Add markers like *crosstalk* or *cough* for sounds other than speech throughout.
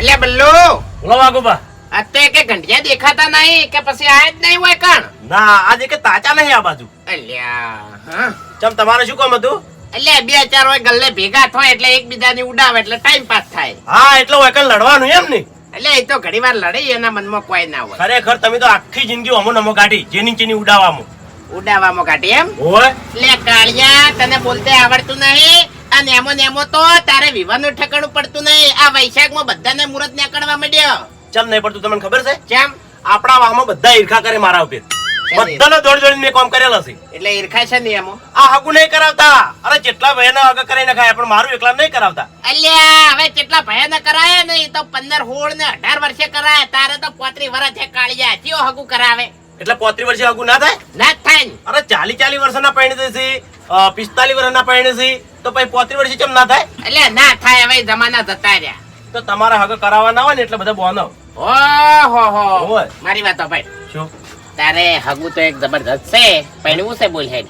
એટલે બલ્લુ! બોલો વાઘુબા. અત્યારે કે ઘંટિયા દેખાતા નહીં કે પછી આયા જ નહીં હોય કણ? ના આજે કે તાચા નહીં આ બાજુ. અલ્યા ચમ તમારે શું કામ હતું? એટલે બે ચાર હોય ગલ્લે ભેગા થાય એટલે એકબીજાની ઉડાવે એટલે ટાઈમ પાસ થાય. હા એટલે હોય કે લડવાનું એમ ને? એટલે એ તો ઘણી વાર લડે એના મનમાં કોઈ ના હોય. ખરેખર તમે તો આખી જિંદગી અમો નમો કાઢી જેની ચીની ઉડાવવામાં. ઉડાવવામાં કાઢી એમ? હોય. એટલે કાળિયા તને બોલતે આવડતું નહીં. આ નેમો નેમો તો તારે વિવાહનું ઠેકાણું પડતું નહીં. આ વૈશાખમાં બધાને મુહૂર્ત નીકળવા માંડ્યો. ચમ નહીં પડતું તમને ખબર છે? કેમ આપણા વાહમાં બધા ઈર્ખા કરે મારા ઉપર. બધાને દોડ દોડીને કામ કરેલા છે. એટલે ઈર્ખા છે નિયમો આ હકુ નહીં કરાવતા. અરે જેટલા ભાઈના હગા કરી નખાય પણ મારું એકલા નહીં કરાવતા. અલ્યા હવે કેટલા ભયાનક કરાય ને તો પંદર હોળ ને અઢાર વર્ષે કરાય. તારે તો પોત્રી વર્ષ છે કાળિયા. ચિયો હકુ કરાવે? એટલે પોત્રી વર્ષે હકુ ના થાય? ના થાય અરે ચાલી ચાલી વર્ષના પરણે છે પિસ્તાલીસ વર્ષના પરણે છે તો પછી પોત્રી વર્ષે કેમ ના થાય? એટલે ના થાય હવે જમાના જતા રહ્યા. તો તમારા હગા કરાવવાના હોય ને એટલે બધા બોનો. ઓહો હો. મારી વાતો ભાઈ. શું? તારે હગુ તો એક જબરદસ્ત છે પહેણવું છે બોલ હેડ.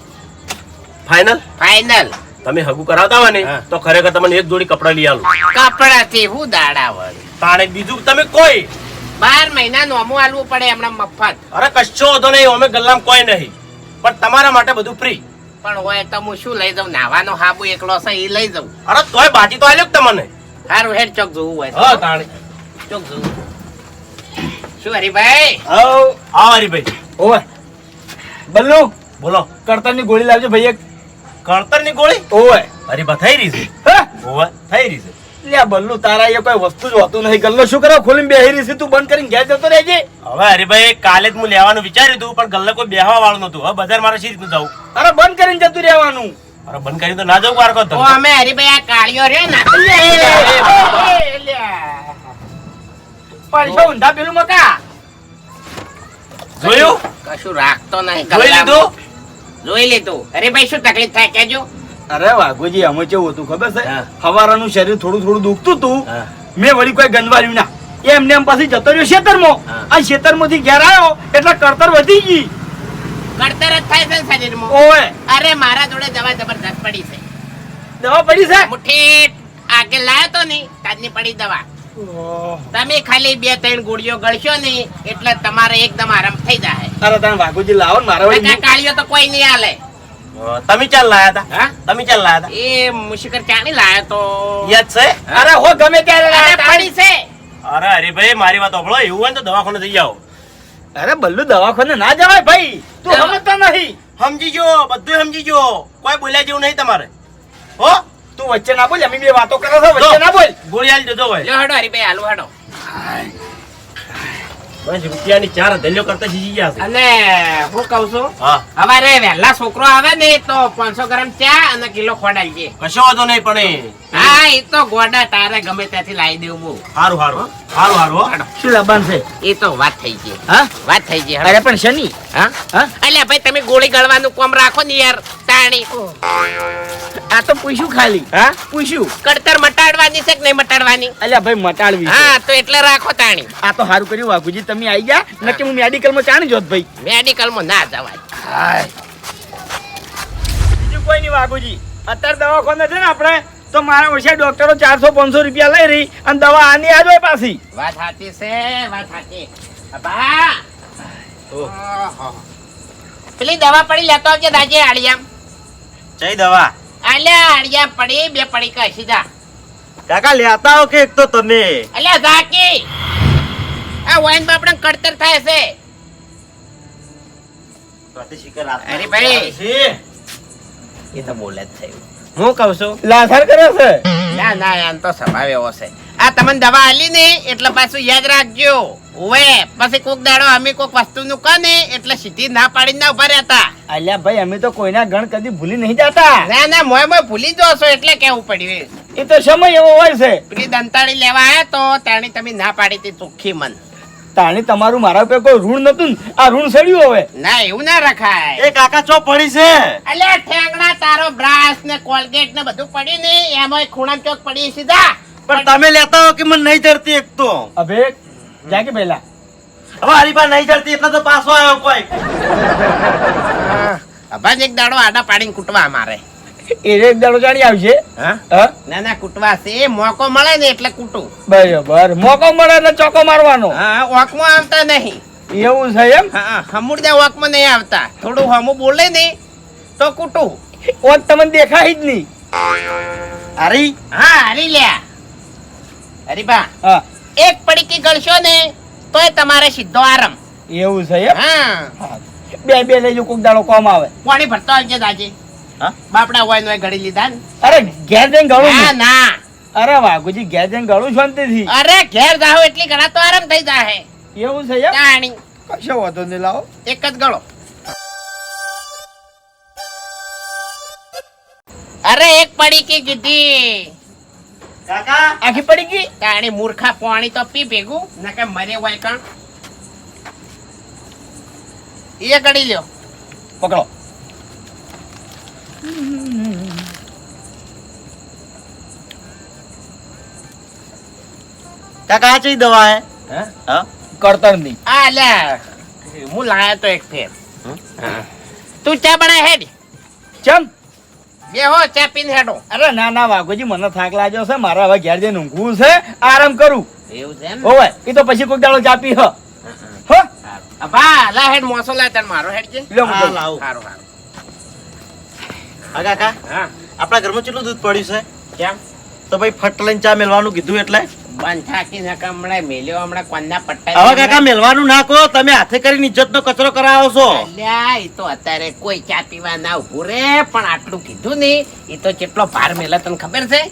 ફાઇનલ ફાઇનલ તમે હગુ કરાવતા હોય ને તો ખરેખર તમને એક જોડી કપડા લઈ આલું. કપડાથી હું દાડા વળી તાણે બીજું તમે કોઈ? બાર મહિના નોમું આલવું પડે હમણાં મફત. અરે કશો હતો નહીં અમે ગલ્લામાં કોઈ નહીં. પણ તમારા માટે બધું ફ્રી પણ હોય તો હું શું લઈ જાઉં? નાવાનો હાબુ એકલો છે એ લઈ જાઉં. અરે તોય બાજી તો આલ્યો તમને. સારું હેડ ચોક જોવું હોય. હા તાણે. ચોક જોવું. શું હરીભાઈ? હવ આવો હરીભાઈ. ઓય બલ્લુ બોલો. કરતરની ગોળી લાવજો ભાઈ એક. કળતરની ગોળી? ઓય હરીભા થઈ રહી છે. હા? હોવે થઈ રહી છે. આ બલ્લુ તારા એ કોઈ વસ્તુ જ હોતું નહીં ગલ્લો શું કરો ખોલીને બેહી રહી છે તું બંધ કરીને ઘેર જતો રહેજે હવે હરીભાઈ કાલે જ હું લેવાનું વિચાર્યું હતું પણ ગલ્લો કોઈ બેહવા વાળું નતું હવે બજાર મારે શી રીતનું જવું અરે બંધ કરીને જતું રહેવાનું અરે બંધ કરીને તો ના જવું વાર તો અમે હરીભાઈ આ કાળિયો રે ના પૈસા ઊંધા પેલું મકા જોયું કશું રાખતો નહીં જોઈ લીધું જોઈ લીધું હરીભાઈ શું તકલીફ થાય કેજો અરે વાઘોજી અમે કેવું હતું ખબર છે. હવારાનું શરીર થોડું થોડું દુખતું હતું. મેં વળી કોઈ ગંદવાર્યું ના. એમને એમ પછી જતો રહ્યો ખેતરમાં. આ ખેતરમાંથી ઘેર આવ્યો એટલે કરતર વધી ગઈ. કડતર જ થાય છે શરીરમાં. ઓય. અરે મારા જોડે દવા જબરદસ્ત પડી છે. દવા પડી છે? મુઠ્ઠી આગે લાયો તો ની તાજની પડી દવા. તમે ખાલી બે ત્રણ ગોળીઓ ગળશો ને એટલે તમારે એકદમ આરામ થઈ જાય. અરે તમે વાઘુજી લાવો ને મારા વળી તો કોઈ નહીં હાલે. તમે ચાલ લાયા હતા હા? તમે ચાલ લાયા હતા એ મુશિકર નહીં લાયા તો? યાદ છે? અરે હો ગમે ત્યારે અરે પડી છે. અરે હરીભાઈ મારી વાત સાંભળો એવું હોય તો દવાખાને જઈ જાઓ અરે બલ્લુ દવાખાને ના જવાય ભાઈ. તું સમજતો નહીં સમજી જો બધું સમજી જો કોઈ બોલ્યા જેવું નહીં તમારે. હો? તું વચ્ચે ના બોલ અમે બે વાતો કરો છો વચ્ચે ના બોલ. ગોળી આલી દેજો ભાઈ. હડો હરીભાઈ હાલો હડો. બસ રૂપિયાની ચાર ધલ્યો કરતા શીખી ગયા છે. અને હું કહું છું હવે વહેલા છોકરો આવે ને તો પાંચસો ગ્રામ ચા અને કિલો ખોડાલજે કશો વાંધો નહીં પણ હા એ તો ગોડા તારે ગમે ત્યાંથી લાવી દેવું હું. સારું સારું સારું સારું શું લબાન છે? એ તો વાત થઈ ગઈ. હા? વાત થઈ ગઈ અરે પણ શની. હા? હા? અલ્યા ભાઈ તમે ગોળી ગળવાનું કોમ રાખો ને યાર તાણી. આ તો પૂછ્યું ખાલી. હા? પૂછ્યું. કડતર મટાડવાની છે કે નહીં મટાડવાની? અલ્યા ભાઈ મટાડવી હા તો એટલે રાખો તાણી. આ તો સારું કર્યું વાઘુજી તમે આવી ગયા? નક્કી હું મેડિકલમાં ચાણી જોત ભાઈ. મેડિકલમાં ના જવાય. બીજું કોઈ નહીં વાઘુજી. અત્યારે દવાખાને છે ને આપણે? તો મારા ઓછા ડોક્ટરો ચારસો પાંચસો રૂપિયા લઈ રહી અને દવા આની આ હોય પાછી. વાત સાચી છે વાત સાચી. અબા પેલી દવા પડી લેતો આવજે દાજે આડિયામ. ચઈ દવા? અલ્યા આડિયા પડી બે પડી કા સીધા કાકા લેતા આવો કે એક તો તમે? અલ્યા ઝાકી. આ વાઈન આપણે કડતર થાય છે. અરે ભાઈ. એ તો બોલે જ થયું હું કહું છું? લાથાર કરે છે? ના ના એમ તો સ્વભાવ એવો છે. આ તમને દવા આલી ને એટલે પાછું યાદ રાખજો. ઓવે પછી કોક દાડો અમે કોક વસ્તુ નું કહે ને એટલે સીધી ના પાડી ના ઊભા રહેતા. અલ્યા ભાઈ અમે તો કોઈના ગણ કદી ભૂલી નહીં જતા. ના ના મોય મોય ભૂલી જો છો એટલે કેવું પડ્યું એ? તો સમય એવો હોય છે. પેલી દંતાળી લેવા આવ્યા તો તાણી તમે ના પાડી હતી ચોખ્ખી મન. તાણી તમારું મારા ઉપર કોઈ ઋણ નતું આ ઋણ સડ્યું હવે. ના એવું ના રખાય. એ કાકા ચો પડી છે? અલ્યા ઠેંગડા તારો બ્રાશ ને કોલગેટ ને બધું પડ્યું ને એમાં ખૂણા ચોક પડી સીધા. પણ તમે લેતા હો કે મને નહીં જડતી એક તો? અબે જા કે પેલા હવે હારી પા નહીં જડતી એટલે તો પાછો આવ્યો કોઈ અભાજ એક દાડો આડા પાડીને કૂટવા મારે એ એક દાડો જાણી આવશે હા? હા? ના ના કૂટવા છે. મોકો મળે ને એટલે કૂટું. બરાબર. મોકો મળે એટલે ચોકો મારવાનો. હા ઓકમાં આવતા નહીં. એવું છે એમ? હા હમુરદા ઓકમાં નહીં આવતા. થોડું હમું બોલે ને તો કૂટું. ઓજ તમને દેખાય જ નહીં. અરે હા હરી લ્યા. હરીબા હા. એક પડીકી ગળશો ને તોય તમારે સીધો આરામ. એવું છે એમ? હા. બે બે લેજો કોક દાડો કોમ આવે. પાણી ભરતા આવજે છે હા? બાપડા હોય નો ઘડી લીધા ને. અરે ઘેર જઈને ગળું ના ના. અરે વાઘુજી ઘેર જઈને ગળું શાંતિથી અરે ઘેર જાઓ એટલી ઘણા તો આરામ થઈ જાહે. એવું છે જાણી. કશો વાંધો નહીં લાવો. એક જ ગળો. અરે એક પડી કે કીધી. કાકા? આખી પડી ગઈ? તાણી મૂર્ખા પાણી તો પી ભેગું. નકે મરે હોય કણ? એ ગળી લ્યો. પકડો. કાકા આ ચી દવા હે? હા? હા? આ લે. હું લાયો તો એક ફેર. તું ચા બનાય હેડ. ચમ? બે હો ચા પીને હેડો. અરે ના ના વાઘુજી મને થાક લાગ્યો છે. મારે હવે ઘેર જઈને ઊંઘવું છે. આરામ કરું. એવું છે એમ એ તો પછી કોઈ દાડો ચાપી હ. હ? અભા લા હેડ મોસો લા તને મારો હેડ છે લ્યો. લાવો. સારું હા કાકા? હા. આપણા ઘરમાં કેટલું દૂધ પડ્યું છે? કેમ? તો ભાઈ ફટ લઈને ચા મેલવાનું કીધું એટલે? બંધ થાકી નકા હમણાં મેલ્યો હમણાં કોનના પટ્ટા હવે કાકા મેલવાનું ના તમે હાથે કરીને ઇજ્જતનો કચરો કરાવો છો. અલ્યા એ તો અત્યારે કોઈ ચા પીવા ના ઉભું રે પણ આટલું કીધું ને એ તો કેટલો ભાર મેલે તને ખબર છે?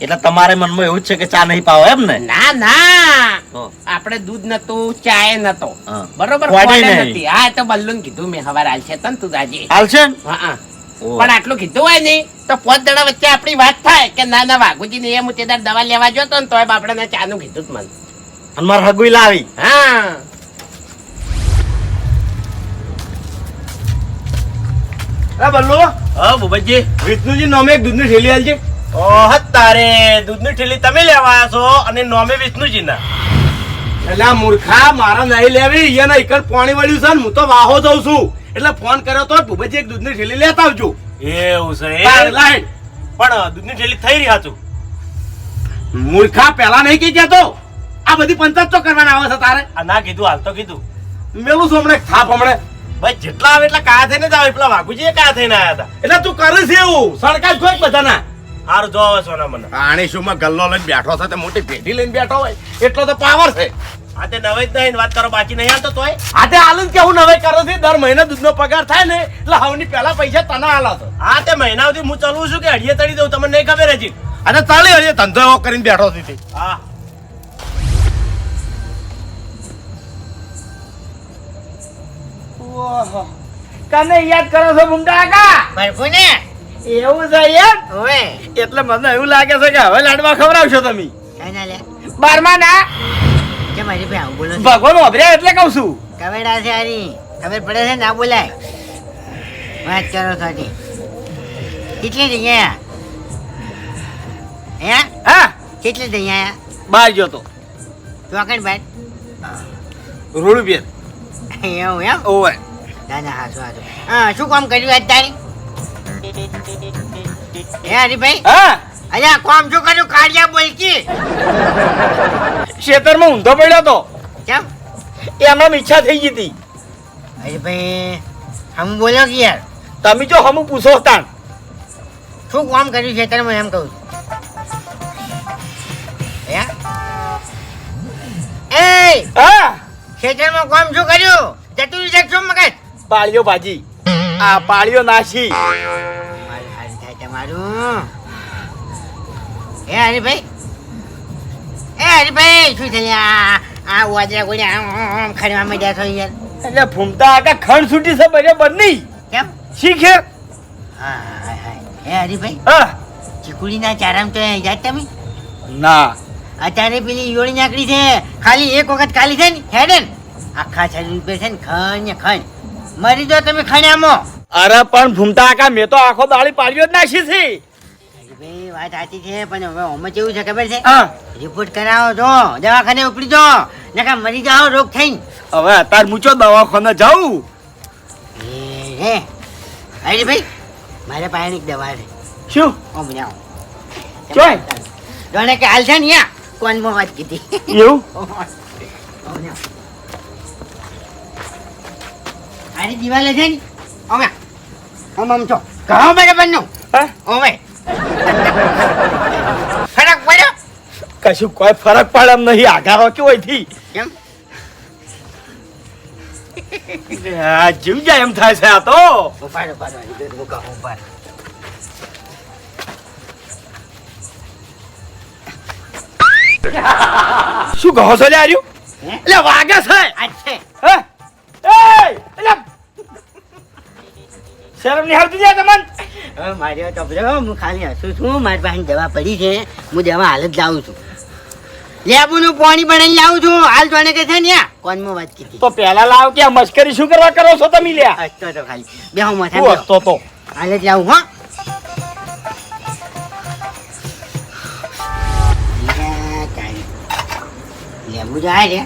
એટલે તમારે મનમાં એવું જ છે કે ચા નહીં પાવો એમ ને? ના ના. આપડે આપણે દૂધ નતું ચાય નતો. બરોબર. નથી હા તો બલ્લુન કીધું મેં હવાર હાલશે તને તું દાજી હાલશે? હા. પણ આટલું કીધું હોય ને તો પોત દડા વચ્ચે આપણી વાત થાય કે ના ના વાઘુજી ને એમ મુતેદાર દવા લેવા જતો ને તોય બાપડાને ચા નું કીધું જ મને. અને મારે હગુઈ લાવી. હા. અરે હા બુબજી. વિષ્ણુજી નોમે એક દૂધની થેલી આલજે. ઓહ તારે દૂધની ઠેલી તમે લેવા છો અને નોમે વિષ્ણુજીના. એટલે મૂર્ખા મારા નહીં લેવી એને એકર પાણી વળ્યું છે ને હું તો વાહો જઉં છું. એટલે ફોન કર્યો તો ભૂપેજી એક દૂધની થેલી લેતા આવજો. એવું છે લાઈન. પણ દૂધની ઠેલી થઈ રહી હતું મૂર્ખા પેલા નહીં કહી કેતો આ બધી પંચાયત તો કરવાના આવે છે તારે. આ ના કીધું હાલ તો કીધું. મેલું છું હમણાં થાપ હમણાં. ભાઈ જેટલા આવે એટલા કાયા થઈને જ આવે. પેલા વાઘુજી કાયા થઈને આવ્યા હતા. એટલે તું કરે છે એવું. સરકાર કોઈ બધાના? હારું જો હવે સોના મને. શું માં ગલ્લો લઈને બેઠો છે તે મોટી પેઢી લઈને બેઠો હોય. એટલો તો પાવર છે. આ તે નવે જ નહીં વાત કરો બાકી નહીં હાલતો તોય. આતે હાલ કે હું નવે કરો છે દર મહિને દૂધનો પગાર થાય ને એટલે હવની પહેલા પૈસા તને હાલા તો તે મહિના સુધી હું ચલવું છું કે અડીએ તળી દઉં તમને નહીં ખબર હજી. અને ચાલી હજી ધંધો એવો કરીને બેઠો છે હા. કને યાદ કરો છો ભૂમતા કાકા? બરફું ને એવું છે યાર હવે. એટલે મને એવું લાગે છે કે હવે લાડવા ખવડાવશો તમે. કાંઈ લે. બારમા ના કેમ ભાઈ બોલો ભગવાન વાપર્યા એટલે કહું છું. કવેડા છે આની. ખબર પડે છે ના બોલાય? વાત કરો સાથે કેટલી જગ્યા હે? હા. કેટલી જગ્યા બહાર ગયો તો. ચોકડ બાદ રોડ બેન એવું એમ? ઓવે. ના ના હાચું હાચું. હા શું કામ કર્યું આજ તારી? હે હરીભાઈ? હા. અલ્યા કોમ શું કર્યું કાળિયા બોલકી. ખેતરમાં ઊંધો પડ્યો તો. કેમ? એમાં ઈચ્છા થઈ ગઈ હતી. ભાઈ હમ બોલો કે યાર? તમે જો હમ પૂછો તાણ. શું કામ કર્યું તને એમ કહું એ હા. ખેતરમાં કામ શું કર્યું? જતું રહી શકશો મગજ? પાળીઓ ભાજી. આ પાળીઓ નાશી થાય તમારું. હે હરીભાઈ. એ હરીભાઈ શું થયું? આ વાજરા ગોળ્યા આમ ખડવા માંડ્યા છો યાર એટલે ફૂમતા આકા ખંડ છૂટી છે બરાબર નહીં. કેમ? શીખે. હા હે હરીભાઈ હા. ચીકુડીના ચારામ તો જાત તમે? ના. અત્યારે પેલી યોળી નાકડી છે ખાલી એક વખત ખાલી છે ને હેડે ને. આખા શરીર ઉપર છે ને ખણ ને ખણ મરી જો તમે ખણ્યામાં અરે પણ ફૂમતા આકા મેં તો આખો દાળી પાડ્યો જ નાખી છે. વાત સાચી છે પણ હવે ઓમાં કેવું છે ખબર છે? રિપોર્ટ કરાવો તો દવાખાને ઉપડી જો નકા મરી જાઓ રોગ થઈને. હવે અત્યારે મૂચો દવાખાને જાઉં? હે. અરે ભાઈ મારે પાસે એક દવા છે. શું? ઓમ જાઓ જોય જાણે કે હાલ છે ને યા કોનમાં વાત કીધી. એવું? *laughs* અરે દિવાલે છે ને ઓમે ઓમ આમ છો. કહો બરાબરનું હા? ઓમે ફરક પડ્યો? કશું કોઈ ફરક પડે એમ નહીં. આઘારો કેવો થી કેમ? જીવ જાય એમ થાય છે આ તો. ઉપાડો ઉપાડો મૂકો ઉપાડો શું કહો છો લે આર્યું એટલે વાગે છે. હે? એટલે શરમ નહીં આવતી લ્યા તમને મારે તો હું ખાલી હસું છું મારી પાસે દવા પડી છે હું દવા હાલ જ લાવું છું. લેબુનું પાણી બનાવીને લાવું છું હાલ જોડે કે છે ને કોનમાં વાત કીધી? તો પેલા લાવ કે મસ્કરી શું કરવા કરો છો તમે લ્યા? હસતો તો ખાલી. બે હું માથા હસતો તો. હાલ જ લાવું હો. લેબુ જાય રે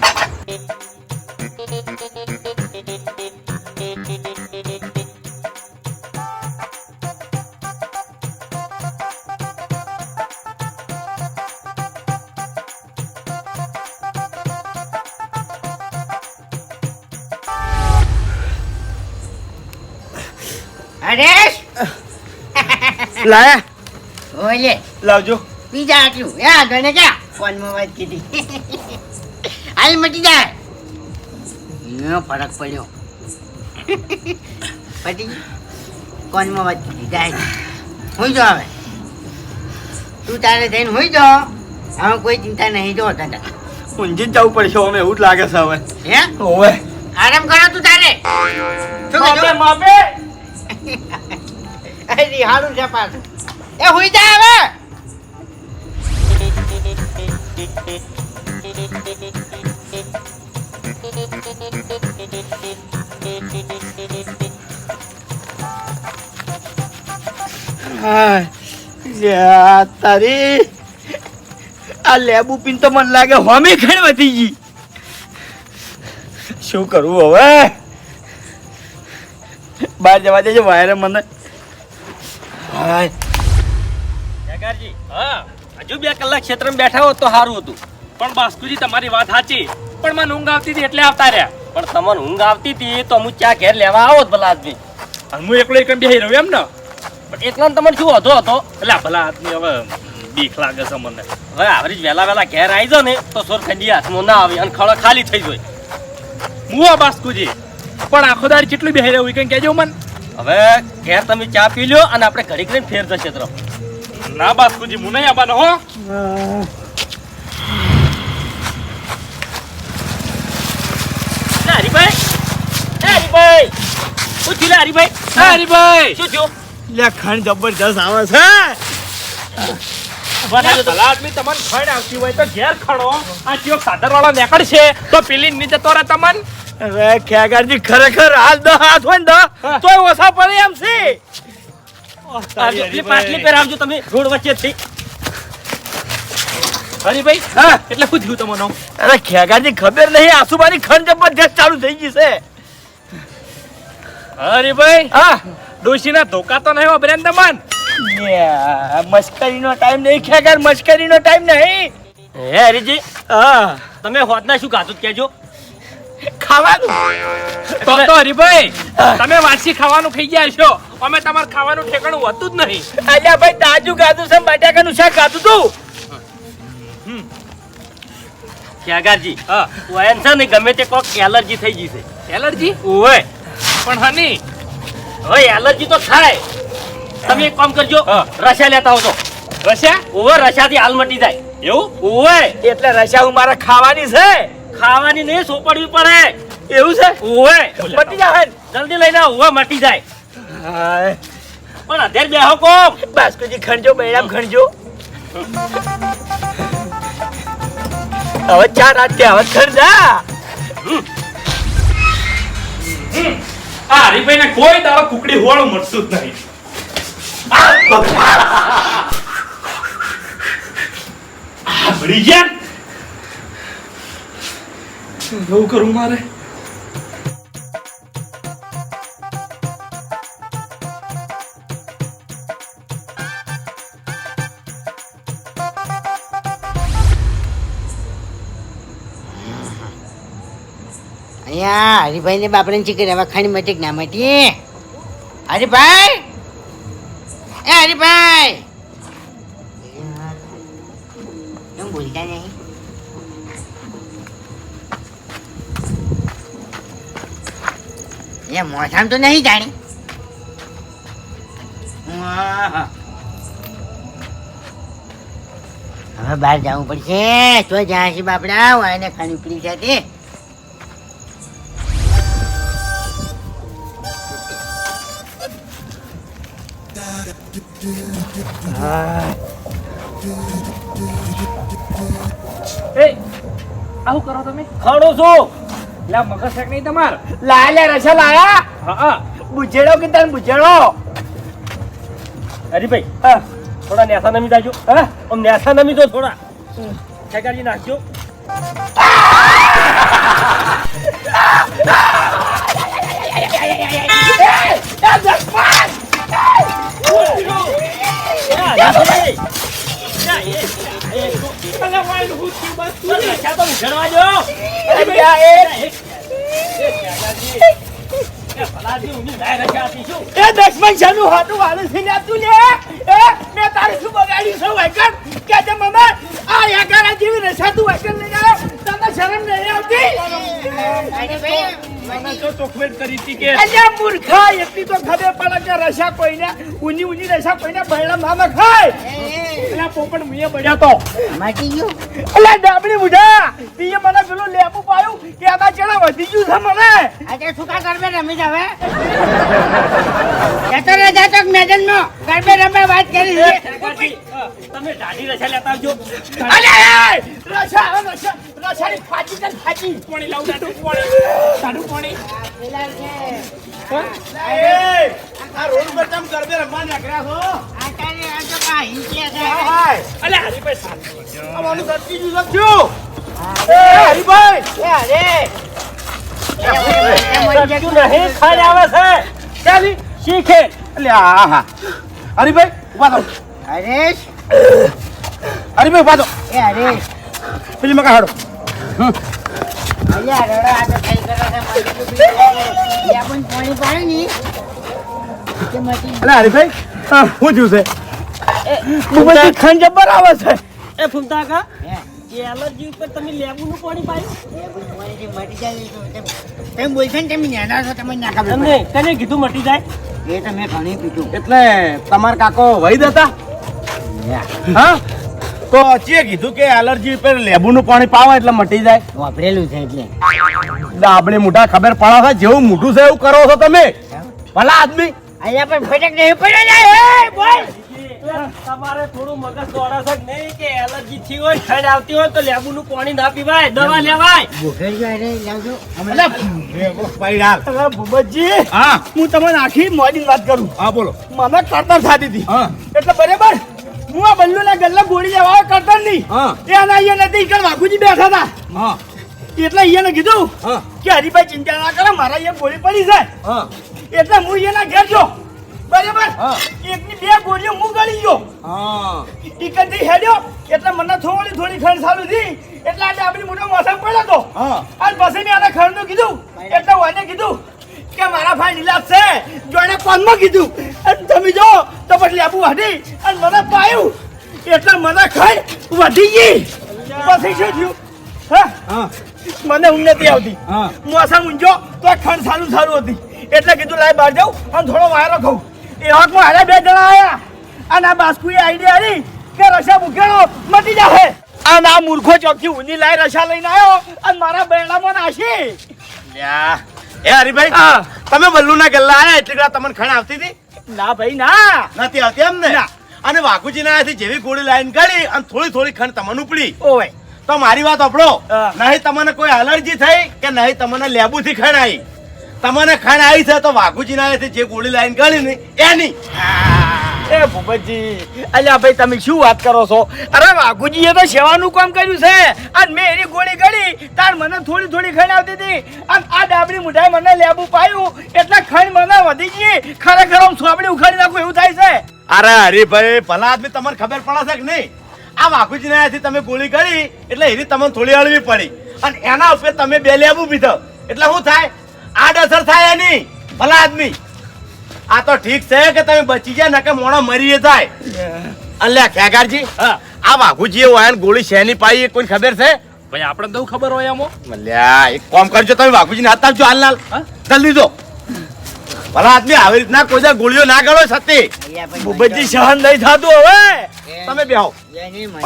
હરેશ લાયા. ઓલે. લાવજો. બીજા આટલું. એ આગળ ને ક્યાં કોનમાં વાત કીધી. હાલ મટી જાય. એનો ફરક પડ્યો. પટી કોનમાં વાત કીધી. જાય હું જો હવે. તું તારે થઈને હોઈ જો હવે કોઈ ચિંતા નહીં. જો તને ઊંઘી જવું પડશે. અમે એવું જ લાગે છે હવે. હે? ઓવે. આરામ કરો તું તારે. શું માપે? માપે. *laughs* અરે હારું છે એ હોઈ જા હવે. તારી. આ લેબુ પીન તો મને લાગે હોમી ખણ વધી ગઈ. શું કરવું હવે? બહાર જવા દેજો વાયરે મને. હાય. જગારજી હા હજુ બે કલાક ક્ષેત્રમાં બેઠા હોત તો સારું હતું. પણ બાસ્કુજી તમારી વાત સાચી. પણ મને ઊંઘ આવતી હતી એટલે આવતા રહ્યા. પણ તમને ઊંઘ આવતી હતી તો હું ચા ઘેર લેવા આવો જ ભલા આદમી. અને હું એકલો એક બેહી રહ્યો એમ ને? પણ એકલા તમને શું હતો હતો? એટલે ભલા આદમી હવે બીક લાગે છે મને. હવે આવરી વહેલા વહેલા ઘેર આવી જાવ ને તો સોર ખંડી હાથમાં ના આવે અને ખડો ખાલી થઈ જાય. હું આ બાસ્કુજી પણ આખો દાડ કેટલું બેહી રહ્યું? કંઈ કહેજો મને. હવે ઘેર તમે ચા પી લ્યો અને આપણે ઘડી કરીને ફેર જશે તરફ ના બાસ્કુજી હું નહીં આવવાનો હો. હરીભાઈ શું થયું હરીભાઈ? હા, હરીભાઈ! શું થયું? લ્યા ખણ જબરજસ્ત આવે છે. આદમી તમને ખડ આવતી હોય તો ઘેર ખડો આ ચિયો સાદર વાળો નીકળશે તો પેલી નીચે તો તમને. હવે ખેગારજી ખરેખર હાલ દહ હાથ હોય ને દ. તોય ઓછા પડે એમ છે. આટલી પાટલી પહેરાવજો તમે રોડ વચ્ચેથી હરીભાઈ હા. એટલે શું થયું તમને અરે ખેગારજી ખબર નહીં આસુબાની ખંડ જબરજસ્ત ચાલુ થઈ ગઈ છે. હરીભાઈ હા. ડોશીના ધોકા તો નહીં વાપર્યા ને તમન યા, મશ્કરીનો ટાઈમ નહીં ખેગાર મશ્કરીનો ટાઈમ નહીં. હે હરીજી હા. તમે હોતના શું ખાતું કેજો ખાવાનું? તો તો હરીભાઈ તમે વાંચી ખાવાનું ખાઈ ગયા છો. અમે તમારે ખાવાનું ઠેકાણું હતું જ નહીં. અલ્યા ભાઈ તાજું ગાધું છે બટાકાનું શાક ખાધું તું. ત્યાગારજી હા. વયન છે ને ગમે તે કોક એલર્જી થઈ ગઈ છે. એલર્જી? ઓય પણ હની. હવે એલર્જી તો થાય. તમે એક કામ કરજો રસા લેતા આવજો. રસા ઓવે રસાથી હાલ મટી જાય. એવું? ઓય એટલે રસા હું મારા ખાવાની છે. ખાવાની નહીં સોપડવી પડે. એવું છે? ઓવે પતી જાય જલ્દી લઈને ઓવે મટી જાય. પણ અત્યારે બેહો કોમ. બાસ્કુજી ખણજો બૈરામ ખણજો હવે ચાર રાત કે હવે ખણ જા. આ હરીભાઈ ને કોઈ દાડો કુકડી હોવાળું મળતું જ નહીં. આ ભળી ગયા જવું કરું મારે? હરિભાઈ ને બાપરે ચીકન હવે ખાણી માટે ના માટે હરિભાઈ? એ હરિભાઈ? એ તો નહીં જાણી. હવે બહાર જવું પડશે. તો જ્યાં છે બાપડા વાયને ખાણી પીડી સાથે એ આવું કરો તમે. ખડો છું. લા મગર શેક નહીં તમાર. લાયા રસા લાયા. હા હા. બુજેડો કે તને બુજેડો? હરીભાઈ હા. થોડા નેસા નમી જાજો. હા. આમ નેસા નમી જો થોડા. ખેગાડી નાખજો. એ. દસમન શાનું હાથું વાળું છે ને તું લે. એ મેં તારી શું બગાડ્યું છે વાયકર કે તે મમ્મી આ યાકારા જેવી તું વાયકર તને શરમ નહીં આવતી? મને તો ચોખવેટ કરી હતી કે. અલ્યા મૂર્ખા એટલી તો ખબર પડે કે રસા કોઈને ઊની ઊની રસા કોઈને બૈડા મામા ખાય. એલા પોપટ મુએ બળ્યા તો મટી ગયું. અલ્યા ડાબડી બુઢા તીએ મને પેલું લેબુ પાયું કે આના ચેડા વધી ગયું છે મને. આજે શું ગરબે રમી જાવે જતો રે જતો મેદાન નો ગરબે રમે વાત કરી છે. તમે દાઢી રસા લેતા આવજો. અલ્યા રસા રસા રસાની ફાટી કર ફાટી. પાણી લાવ દાઢું પાણી. દાઢું પાણી. પેલા છે! આ રોડ પર તમ ગરબે રમવા નીકળ્યા છો અલ્યા હરીભાઈ અમારું સટકી ગયું છે એ હરીભાઈ એ અરે સચ્ચું નહીં ખાઈ આવે છે ચાલી શીખે અલ્યા હા હા હરીભાઈ ઊભા થો હરેશ. હરીભાઈ ઊભા થો એ હરેશ. પેલી મકા હાડો. અલ્યા રડો આ તો થઈ છે પણ પાણી પાડે ની કે મટી અલ્યા હરીભાઈ શું થયું છે? બુબજી ખંડ જબ્બર આવે છે? એ ફૂમતા કા એ એલર્જી ઉપર તમે લેબુનું પાણી પાડ્યું? એ પણ મટી જાય તો તેમ- તેમ બોલશો ને તમે નાના છો તમને ના ખબર તમને કને કીધું મટી જાય? એ તમે ઘણી પીધું. એટલે તમાર કાકો વૈદ હતા હા? તો ચે કીધું કે એલર્જી પર લેબુનું પાણી પાવા એટલે મટી જાય. વાપરેલું છે એટલે. આપણે મોટા ખબર પડે છે જેવું મોટું છે એવું કરો છો તમે. ભલા આદમી. અહીંયા પણ ફટક નહીં પડે જાય એ બોલ. તમારે થોડું મગજ દોડા નહીં કે એલર્જી થી હોય ઠંડ આવતી હોય તો લેબુનું પાણી ના પીવાય દવા લેવાય. અરે ભૂપતજી હા. હું તમને આખી મોડી વાત કરું. હા બોલો. મને કરતર થતી હતી. હા. એટલે બરાબર હું આ બલ્લુના ગલ્લા ગોળી જવા કરતર નહીં. એ આના અહીંયા નથી ઈકણ વાઘુજી બેઠા હતા. હા. એટલે અહીંયા કીધું હા. કે હરીભાઈ ચિંતા ના કરે મારા અહીંયા ગોળી પડી જાય હા. એટલે હું એના ઘેર જો બરાબર? હા. એકની બે ગોળીઓ હું ગળી ગયો. હા. થી હેડ્યો એટલે મને થોડી થોડી ખંડ ચાલુ થઈ. એટલે આજે આપણી મોટો મોસમ પડ્યો તો હા. અને પછી મેં આને ખંડનું કીધું. એટલે ઓને કીધું કે મારા ભાઈ નીલાશ છે. જો એને પાનમાં કીધું? અને તમે જો તો પછી આબુ વાઢી અને મને પાયું. એટલે મને ખાઈ વધી ગઈ. પછી શું થયું? હા? હા. મને ઊંઘ નથી આવતી. હા. મોસમ ઊંઘો તો આ ખંડ સારું સારું હતી. એટલે કીધું લાય બહાર જાઉં અને થોડો વાયરો ખાઉં. એ વખતમાં હારે બે જણા આવ્યા અને આ બાસ્કુએ આઈડિયા આવી કે રસા મૂકેલો મટી જાહે. અને આ મૂર્ખો ચોકથી ઊંધી લાઈ રસા લઈને આવ્યો અને મારા બેડામાં નાખી. એ હરીભાઈ તમે બલ્લુ ના ગલ્લા આયા એટલે કે તમને ખણ આવતી હતી? ના ભાઈ ના. નથી આવતી એમ ને. અને વાઘુજી ના જેવી ગોળી લાઈન કાઢી અને થોડી થોડી ખંડ તમને ઉપડી. ઓય તો મારી વાત આપણો હા. નહીં તમને કોઈ એલર્જી થઈ કે નહીં તમને લેબુ થી ખણ આવી? તમને ખણ આવી છે તો વાઘુજી ના જે ગોળી લાઈન કાઢી ને એની. એ ભૂપતજી, અલ્યા ભાઈ, તમે શું વાત કરો છો? અરે વાઘુજીએ તો સેવાનું કામ કર્યું છે. અને મેં એની ગોળી ગળી. તાર મને થોડી થોડી ખંડ આવતી હતી અને આ ડાબડી મુઠાઈ મને લેબુ પાયું. એટલે ખંડ મને વધી ગઈ. ખરેખર હું સોપડી ઉખાડી નાખું એવું થાય છે. અરે હરીભાઈ, ભલા આદમી તમને ખબર પડે છે કે નહીં? આ વાઘુજી ના તમે ગોળી કરી એટલે એની તમને થોડી હળવી પડી. અને એના ઉપર તમે બે લેબુ પીધો. એટલે શું થાય? આડ અસર થાય એની, ભલા આદમી. આ તો ઠીક છે કે તમે બચી જાય નકે મોણો મરી જાય. અલ્યા ખેગારજી હા. આ હોય ને ગોળી શેની પાઈ એ કોઈ ખબર છે? ભાઈ આપણે તો ખબર હોય આમાં. મલ્યા એક કામ કરજો તમે વાઘુજીને હાથ આપજો હાલ લાલ હા? જલ્દી દો ભલા આદમી આવી રીતના કોઈ ગોળીઓ ના ગળો સતી અલ્યા ભૂપતજી સહન નહીં થતું હવે. તમે બેહો.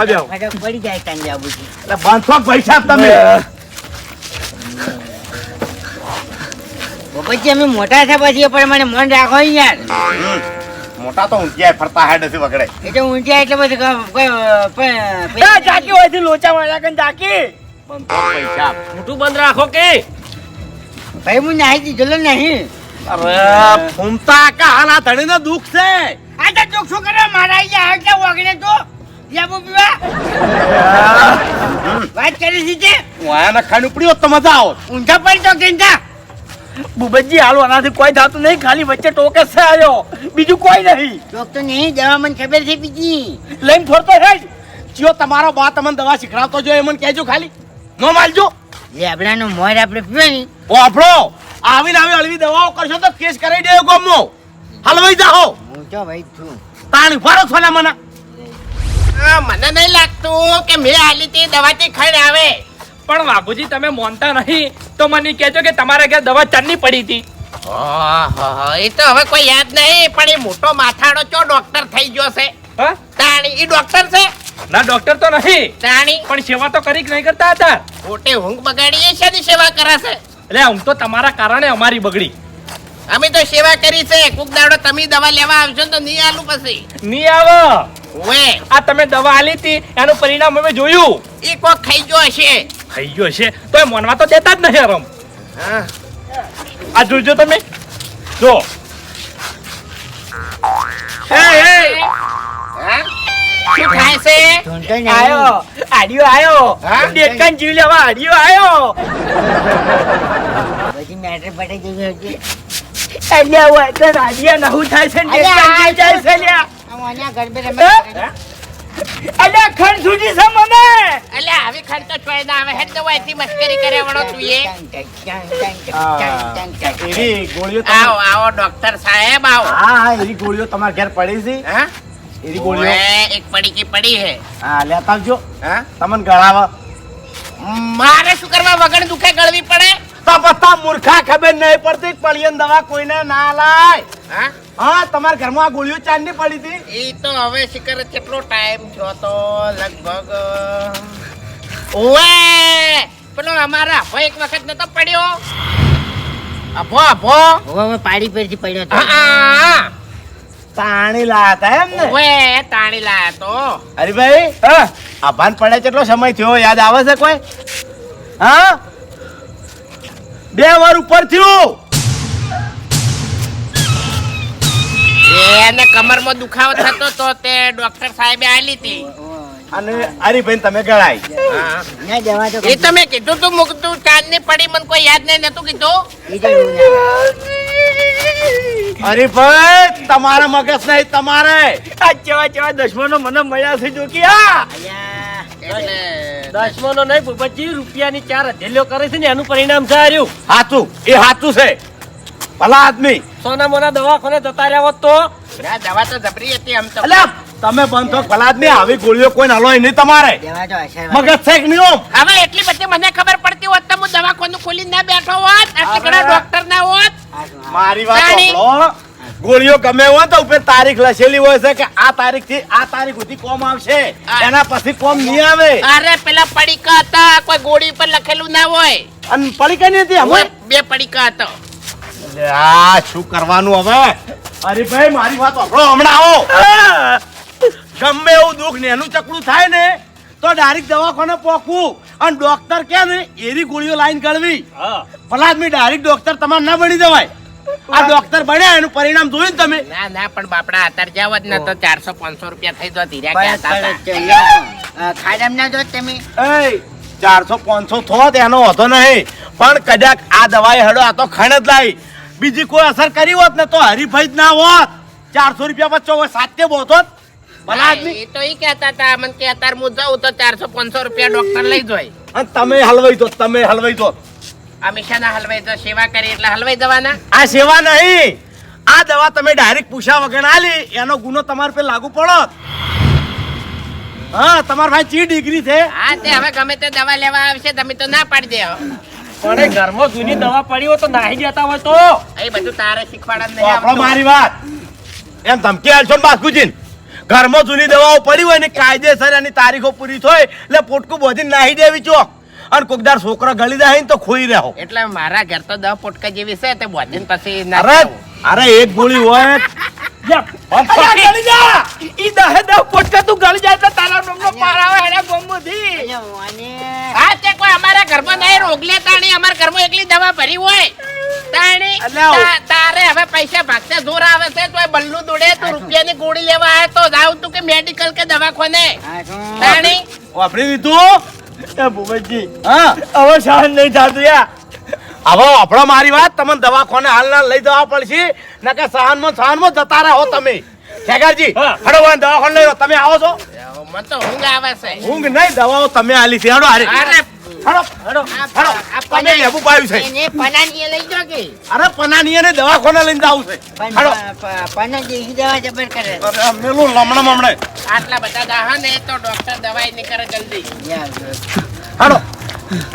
બેહો. પડી જાય તને જાબુજી એટલે બાંધશો પૈસા તમે. પછી અમે મોટા છે પછી એ પ્રમાણે મન રાખો ને યાર મોટા તો ઊંધિયા ફરતા હેડ છે વગડે. એટલે ઊંચા એટલે પછી જાકી હોય છે લોચા વાળા કન જાકી? પૈસા મોટું બંધ રાખો કે. ભાઈ હું નાહી દીધેલો નહીં. અરે ફૂમતા કા હાલ આ ધણીને દુઃખ છે. આ તો દુખ શું કરે મારા અહીંયા એટલે વગડે તો? જાબુ પીવા વાત કરી છે હું આયા ખાન ઉપડી હોત તો મજા આવો ઊંધા પડી તો કેંતા ભૂપતજી હાલો આનાથી કોઈ થતું નહીં ખાલી વચ્ચે ટોકે છે આવ્યો બીજું કોઈ નહીં. ડોક્ટર નહીં દવા મને ખબર છે બીજી. લઈને ફરતો છે જો તમારો બા તમને દવા શીખડાવતો જો એ મને કહેજો ખાલી. નો માલજો. લેબડાનો મોર આપણે પીવાની. ઓ આપણો આવીને આવી હળવી દવાઓ કરશો તો કેસ કરાવી દેવો ગમો. હલવાઈ જાઓ હું તો ભાઈ છું. તાણી ફરો છો ને મને? આ મને નહીં લાગતું કે મેં આલી તે દવાથી ખડ આવે. પણ વાઘુજી તમે મોનતા નહીં. તો મને કહેજો કે તમારા ઘેર દવા ચાંદની પડી હતી. એ તો હવે કોઈ યાદ નહીં પણ એ મોટો માથાડો ચો ડોક્ટર થઈ ગયો છે. તાણી એ ડોક્ટર છે? ના ડોક્ટર તો નહીં. તાણી? પણ સેવા તો કરી નહીં કરતા હતા? ખોટે ઊંઘ બગાડી એ શેની સેવા કરાશે એટલે ઊંઘ તો તમારા કારણે અમારી બગડી. અમે તો સેવા કરી છે. કોક દાડો તમે દવા લેવા આવશો તો નહીં આલું પછી. નહીં આવો. ઓએ. આ તમે દવા આલી હતી એનું પરિણામ અમે જોયું. એ કોક ખાઈ ગયો હશે. ખાઈ ગયો હશે. તો એ માનવા તો દેતા જ નહીં આરામ હા. આ જોજો તમે. જો. હે હે. હા? શું થાય છે? આયો. આડિયો આયો. હા? ડેકન જીવ લેવા આડિયો આયો. પછી મેટર પટે જવી હતી અલ્યા હોય તો આડિયા નહું થાય છે ને અલ્યા, ડેકન જીવ જાય છે લ્યા અહીંયા ગરબે રમે અલ્યા ખંડ સુધી છે મને. એટલે આવી ખર્ચો છોય ના આવે. હેડ દવા એથી મસ્કરી કરે વળો તું એ. એવી ગોળીઓ આવો આવો ડોક્ટર સાહેબ આવો. હા હા એવી ગોળીઓ તમારા ઘેર પડી છે? હા? એવી ગોળીઓ? એક પડી કે પડી હે. હા લેતા આવજો. હા? તમને ગળાવા. મારે શું કરવા વગર દુખે ગળવી પડે? તો પત્તા મૂર્ખા ખબર નહીં પડતી પળિયન દવા કોઈને ના લાય. હા? હા તમારા ઘરમાં આ ગોળીઓ ચાંદની પડી હતી? એ તો હવે શિકર કેટલો ટાઈમ થયો તો લગભગ ઓએ પેલો અમારા અભો એક વખત નતો પડ્યો. અભો અભો હવે પાડી પરથી પડ્યો હા, હા તાણી લાયા હતા એમ ને? ઓએ તાણી લાયા તો. હરીભાઈ હા? આભાન પડે કેટલો સમય થયો? યાદ આવે છે કોઈ? હા? બે વાર ઉપર થયું. એને કમરમાં દુખાવો થતો તો તે ડોક્ટર સાહેબે આલી હતી. અને હરીભાઈ તમે ગળાઈ હા. ના દવા તો એ તમે કીધું તું મૂકતું ચાંદની પડી મને કોઈ યાદ નહીં નતું કીધું. હરીભાઈ તમારે મગજ નહીં તમારે. આ કેવા કેવા નો મને મજા થઈ જોકી આ દસમાનો નહીં ભૂપતજી રૂપિયાની ચાર હથેલીઓ કરે છે ને એનું પરિણામ છે હાર્યું હાચું. એ હાચું છે. ભલા આદમી. સોના મોના દવાખાને જતા રહ્યા હોત તો? દવા તો જબરી હતી આમ તો અલ્યા તમે બંધ થો ભલા આદમી આવી ગોળીઓ કોઈ નાલો નહીં તમારે. દવા તો અસર મગજ છે કે નહીં હવે એટલી બધી મને ખબર પડતી હોત તો હું દવાખાનું ખોલી ના બેઠો હોત આટલી ઘણા ડોક્ટર ના હોત. મારી વાત સાંભળો. ગોળીઓ ગમે હોય તો ઉપર તારીખ લખેલી હોય છે કે આ તારીખથી આ તારીખ સુધી કોમ આવશે. એના પછી કોમ નહીં આવે. અરે પેલા પડીકા હતા. કોઈ ગોળી પર લખેલું ના હોય. અને પડી કઈ નહીં હતી હવે બે પડીકા હતા. આ શું કરવાનું હવે? અરે ભાઈ મારી વાત આપણો હમણાં આવો. ગમે એવું દુઃખ ને એનું ચકડું થાય ને તો ડાયરેક્ટ દવાખાને પોકવું અને ડોક્ટર કે ને એવી ગોળીઓ લાઈન કરવી. ભલા આદમી ડાયરેક્ટ ડોક્ટર તમારે ના બની જવાય. આ ડોક્ટર બન્યા એનું પરિણામ જોયું તમે? ના ના પણ બાપડા અત્યારે જાવ જ ને તો ચારસો પાંચસો રૂપિયા થઈ તો ધીરા ગયા હતા. ખાડામાં ના જો તમે. એ ચારસો પાંચસો થોત એનો વધો નહીં. પણ કદાચ આ દવાઈ હડો આ તો ખણ જ લાવી બીજી કોઈ અસર કરી હોત ને તો હરીફાઈ જ ના હોત. ચારસો રૂપિયા બચ્ચો હોય સાતે બોતો ભલા આદમી. એ તો ઈ કહેતા હતા મને કે અત્યારે હું જાઉં તો ચારસો પાંચસો રૂપિયા ડોક્ટર લઈ જાય અને તમે હલવાઈ દો તમે હલવાઈ દો. અમે શાના હલવાઈ તો સેવા કરી એટલે હલવાઈ જવાના? આ સેવા નહીં. આ દવા તમે ડાયરેક્ટ પૂછ્યા વગર આલી એનો ગુનો તમારા પર લાગુ પડો હા તમારા ભાઈ ચી ડિગ્રી છે? હા તે હવે ગમે તે દવા લેવા આવશે તમે તો ના પાડી દે પણ ઘરમાં જૂની દવા પડી હોય તો નાહી જતા હોય તો. એ બધું તારે શીખવાડા નહીં આપણો મારી વાત. એમ ધમકી આલશો ને બાસ્કુજીન ઘરમાં જૂની દવાઓ પડી હોય ને કાયદેસર એની તારીખો પૂરી થાય એટલે પોટકું બોધીને નાહી દેવી ચોક. અને કોકદાર છોકરો ગળી જાય ને તો ખોઈ રહ્યો એટલે મારા ઘર તો દસ પોટકા જેવી છે તે બોધીન પછી અરે અરે એક ગોળી હોય. અલ્યા ગળી જા! ઈ દહે દહ પોટકા તું ગળી જાય તો તારા નામનો પાર આવે એના ગોમમાંથી અલ્યા, ઓને. હા તે કોઈ અમારા ઘરમાં નહીં રોગલે તાણી. અમારા ઘરમાં એકલી દવા ભરી હોય. તાણી તારે હવે પૈસા ભાગતે જોર આવે છે તો બલ્લુ દોડે તું રૂપિયાની ગોળી લેવા આવે તો જાવ તું કે મેડિકલ કે દવાખાને. વાપરી દીધું? એ ભૂપતજી હા? હવે સહન નહીં થતું યાર. હવે આપણો મારી વાત તમને દવાખાને હાલ ના લઈ જવા પડશે. નકે સહાનમાં સહાનમાં જતા રહો તમે. ઠેકારજી હડો વાન દવાખાને લઈ. તમે આવો છો? મને તો ઊંઘ આવે છે. ઊંઘ નહીં દવાઓ તમે આલી છે. હડો અરે હડો હડો હડો તમે પના- પાયું છે. એને પનાની લઈ જાઓ કે? અરે પનાની એને દવાખાને લઈને જાવું છે. હડો પ- પ- પના દેશી દવા જબર કરે. અરે મેલું લમણે મમણે. આટલા બધા દાહા ને તો ડોક્ટર દવાઈ નહીં કરે જલ્દી. હડો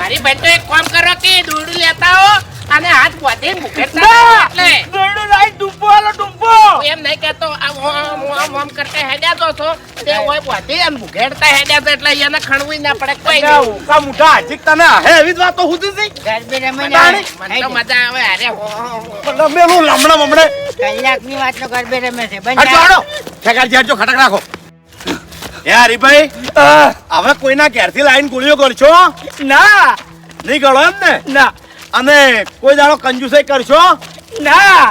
હરીભાઈ તો એક કામ કરો કે દોરડું લેતા હો અને હાથ પોતે મુકેડતા ના! એટલે. દોરડું રાઈ ડૂબો આલો ડૂબો! એમ નહીં કહેતો આમ ઓમ ઓમ ઓમ કરતા હેડ્યા તો છો. તે ઓય પોતે એમ મુકેડતા હેડ્યા તો એટલે એને ખણવી ના પડે કોઈ નહીં. ઉકા મુઠા હાચીક તને હે એવી જ વાતો હુતી હતી ગરબે રમે મને તો મજા આવે અરે હો, હો, હો. પણ મેલું લમણે મમણે કલાકની વાતનો ગરબે રમે છે બંધ હટજો ઠેકાર હડો ખટક રાખો એ હરીભાઈ હવે કોઈના ઘેરથી લાઈન ગોળીઓ કરશો ના. નહીં ગળો એમ ને ના. અને કોઈ દાડો કંજુસાઈ કરશો? ના.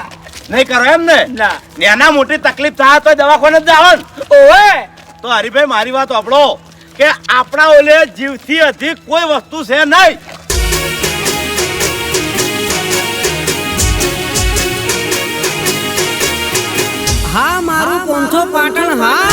નહીં કરો એમ ને? ના. એના મોટી તકલીફ થાય તો દવાખાને જ જાવ ઓએ તો હરિભાઈ મારી વાત આપણો કે આપણા ઓલે જીવથી અધિક કોઈ વસ્તુ છે નહીં. હા મારું પંથો પાટણ હા.